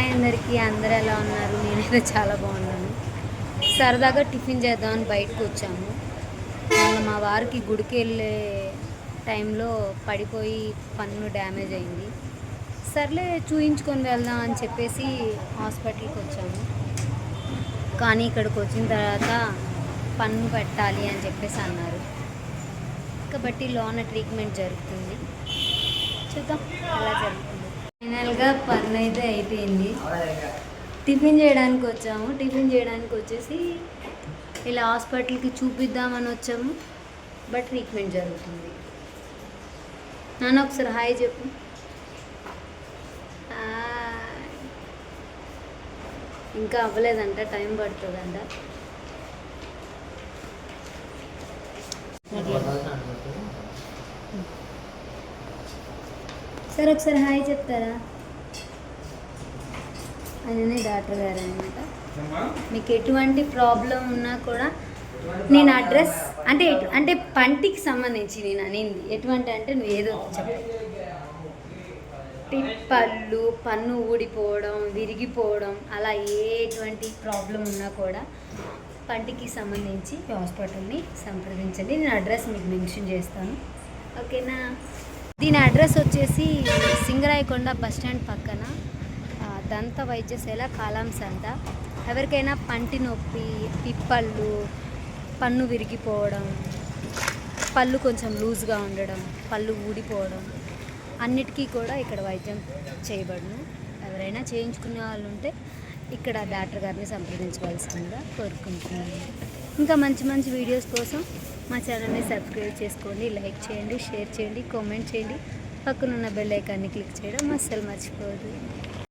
Hi అందరికీ అందరు ఎలా ఉన్నారు? నేనైతే చాలా బాగున్నాను. సరదాగా టిఫిన్ చేద్దామని బయటకు వచ్చాము. మొన్న మా వారికి గుడికి వెళ్ళే టైంలో పడిపోయి పన్ను డ్యామేజ్ అయింది. సర్లే చూయించుకొని వెళ్దాం అని చెప్పేసి హాస్పిటల్కి వచ్చాము. కానీ ఇక్కడికి వచ్చిన తర్వాత పన్ను పెట్టాలి అని చెప్పేసి అన్నారు. కాబట్టి లోన ట్రీట్మెంట్ జరుగుతుంది. చూద్దాం అలా జరుగుతుంది. ఫైనల్గా పని అయితే అయిపోయింది. టిఫిన్ చేయడానికి వచ్చాము. టిఫిన్ చేయడానికి వచ్చేసి ఇలా హాస్పిటల్కి చూపిద్దామని వచ్చాము. బట్ ట్రీట్మెంట్ జరుగుతుంది. నాన్న ఒకసారి హాయ్ చెప్పు. ఇంకా అవ్వలేదంట టైం పడుతుందంట. సార్ ఒకసారి హాయ్ చెప్తారా? ఆయననే డాక్టర్ గారు అనమాట మీకు ఎటువంటి ప్రాబ్లం ఉన్నా కూడా నేను అడ్రస్ అంటే ఎటు- అంటే పంటికి సంబంధించి నేను అనింది. ఎటువంటి అంటే నువ్వు ఏదో చెప్పు. పళ్ళు పన్ను ఊడిపోవడం విరిగిపోవడం అలా ఎటువంటి ప్రాబ్లం ఉన్నా కూడా పంటికి సంబంధించి హాస్పిటల్ని సంప్రదించండి. నేను అడ్రస్ మీకు మెన్షన్ చేస్తాను. ఓకేనా? దీని అడ్రస్ వచ్చేసి సింగరాయకొండ బస్ స్టాండ్ పక్కన దంత వైద్యశాల కాలాంస్ అంట ఎవరికైనా పంటి నొప్పి పిప్పళ్ళు పన్ను విరిగిపోవడం పళ్ళు కొంచెం లూజ్గా ఉండడం పళ్ళు ఊడిపోవడం అన్నిటికీ కూడా ఇక్కడ వైద్యం చేయబడును. ఎవరైనా చేయించుకునే వాళ్ళు ఉంటే ఇక్కడ డాక్టర్ గారిని సంప్రదించవలసిందిగా కోరుకుంటున్నాను. ఇంకా మంచి మంచి వీడియోస్ కోసం మా ఛానల్ని సబ్స్క్రైబ్ చేసుకోండి లైక్ చేయండి షేర్ చేయండి కామెంట్ చేయండి. పక్కనున్న బెల్ ఐకాన్ని క్లిక్ చేయడం అస్సలు మర్చిపోవద్దు.